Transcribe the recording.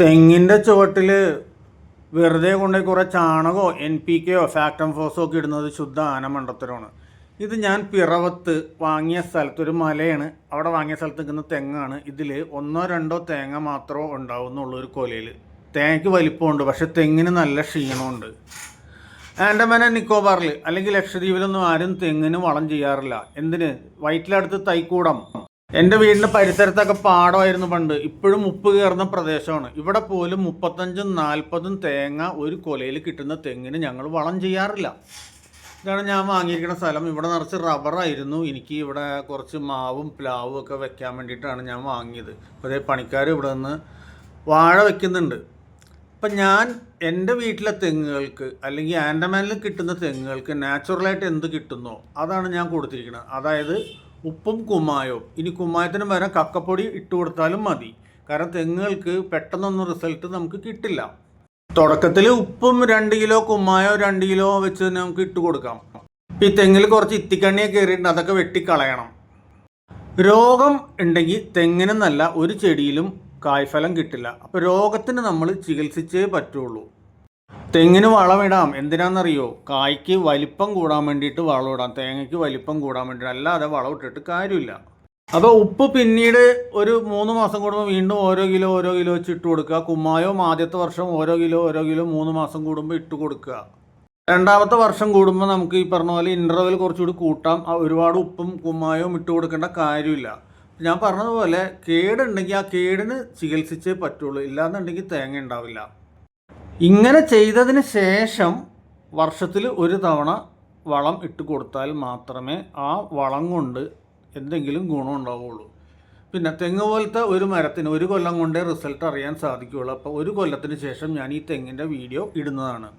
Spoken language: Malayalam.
തെങ്ങിന്റെ ചുവട്ടിൽ വെറുതെ കൊണ്ടുപോയി കുറേ ചാണകമോ എൻ പി കെയോ ഫാക്ടം ഫോസോ ഒക്കെ ഇടുന്നത് ശുദ്ധ ആനമണ്ടത്തരമാണ് ഇത് ഞാൻ പിറവത്ത് വാങ്ങിയ സ്ഥലത്ത് ഒരു മലയാണ്. അവിടെ വാങ്ങിയ സ്ഥലത്ത് നിൽക്കുന്ന തെങ്ങാണ്. ഇതിൽ ഒന്നോ രണ്ടോ തേങ്ങ മാത്രമേ ഉണ്ടാവുന്നുള്ളൂ ഒരു കൊലയിൽ തേങ്ങയ്ക്ക് വലിപ്പമുണ്ട് പക്ഷെ തെങ്ങിന് നല്ല ക്ഷീണമുണ്ട്. ആൻഡമാൻ ആൻഡ് നിക്കോബാറിൽ അല്ലെങ്കിൽ ലക്ഷദ്വീപിലൊന്നും ആരും തെങ്ങിന് വളം ചെയ്യാറില്ല. എന്തിന്? വയറ്റിലടുത്ത് തൈക്കൂടം. എന്റെ വീടിന്റെ പരിസരത്തൊക്കെ പാടമായിരുന്നു പണ്ട്. ഇപ്പോഴും ഉപ്പ് കയറുന്ന പ്രദേശമാണ്. ഇവിടെ പോലും മുപ്പത്തഞ്ചും നാൽപ്പതും തേങ്ങ ഒരു കൊലയിൽ കിട്ടുന്ന തെങ്ങിന് ഞങ്ങൾ വളം ചെയ്യാറില്ല. ഇതാണ് ഞാൻ വാങ്ങിയിരിക്കുന്ന സ്ഥലം. ഇവിടെ നിറച്ച് റബ്ബറായിരുന്നു എനിക്ക് ഇവിടെ കുറച്ച് മാവും പ്ലാവും ഒക്കെ വെക്കാൻ വേണ്ടിയിട്ടാണ് ഞാൻ വാങ്ങിയത്. അപ്പോൾ അതേ പണിക്കാർ ഇവിടെ നിന്ന് വാഴ വെക്കുന്നുണ്ട്. അപ്പം ഞാൻ എന്റെ വീട്ടിലെ തെങ്ങുകൾക്ക് അല്ലെങ്കിൽ ആൻഡമാനിൽ കിട്ടുന്ന തെങ്ങുകൾക്ക് നാച്ചുറലായിട്ട് എന്ത് കിട്ടുന്നോ അതാണ് ഞാൻ കൊടുത്തിരിക്കുന്നത്. അതായത് ഉപ്പും കുമ്മായവും. ഇനി കുമ്മായത്തിന് പകരം കക്കപ്പൊടി ഇട്ട് കൊടുത്താലും മതി. കാരണം തെങ്ങുകൾക്ക് പെട്ടെന്നൊന്നും റിസൾട്ട് നമുക്ക് കിട്ടില്ല. തുടക്കത്തിൽ ഉപ്പും രണ്ട് കിലോ കുമ്മായോ രണ്ട് കിലോ വെച്ച് നമുക്ക് ഇട്ട് കൊടുക്കാം. ഈ തെങ്ങിൽ കുറച്ച് ഇത്തിക്കണ്ണിയൊക്കെ കയറിയിട്ടുണ്ട്. അതൊക്കെ വെട്ടിക്കളയണം. രോഗം ഉണ്ടെങ്കിൽ തെങ്ങിനെന്നല്ല ഒരു ചെടിയിലും കായ്ഫലം കിട്ടില്ല. അപ്പോൾ രോഗത്തിന് നമ്മൾ ചികിത്സിച്ചേ പറ്റുള്ളൂ. തെങ്ങിന് വളമിടാം എന്തിനാണെന്നറിയോ കായ്ക്ക് വലിപ്പം കൂടാൻ വേണ്ടിയിട്ട് വളമിടാം തേങ്ങയ്ക്ക് വലിപ്പം കൂടാൻ വേണ്ടിയിട്ട്. അല്ലാതെ വളമിട്ടിട്ട് കാര്യമില്ല. അപ്പോൾ ഉപ്പ് പിന്നീട് ഒരു മൂന്ന് മാസം കൂടുമ്പോൾ വീണ്ടും ഓരോ കിലോ ഓരോ കിലോ വെച്ച് ഇട്ട് കൊടുക്കുക. കുമ്മായവും ആദ്യത്തെ വർഷം ഓരോ കിലോ ഓരോ കിലോ മൂന്ന് മാസം കൂടുമ്പോൾ ഇട്ട് കൊടുക്കുക. രണ്ടാമത്തെ വർഷം കൂടുമ്പോൾ നമുക്ക് ഈ പറഞ്ഞ പോലെ ഇന്റർവെൽ കുറച്ചുകൂടി കൂട്ടാം. ഒരുപാട് ഉപ്പും കുമ്മായവും ഇട്ട് കൊടുക്കേണ്ട കാര്യമില്ല. ഞാൻ പറഞ്ഞതുപോലെ കേടുണ്ടെങ്കിൽ ആ കേടിന് ചികിത്സിച്ചേ പറ്റുള്ളൂ. ഇല്ലാന്നുണ്ടെങ്കിൽ തേങ്ങ ഉണ്ടാവില്ല. ഇങ്ങനെ ചെയ്തതിന് ശേഷം വർഷത്തിൽ ഒരു തവണ വളം ഇട്ട് കൊടുത്താൽ മാത്രമേ ആ വളം കൊണ്ട് എന്തെങ്കിലും ഗുണം ഉണ്ടാവുകയുള്ളൂ പിന്നെ തെങ്ങ് പോലത്തെ ഒരു മരത്തിന് ഒരു കൊല്ലം കൊണ്ടേ റിസൾട്ട് അറിയാൻ സാധിക്കുകയുള്ളൂ. അപ്പോൾ ഒരു കൊല്ലത്തിന് ശേഷം ഞാൻ ഈ തെങ്ങിന്റെ വീഡിയോ ഇടുന്നതാണ്.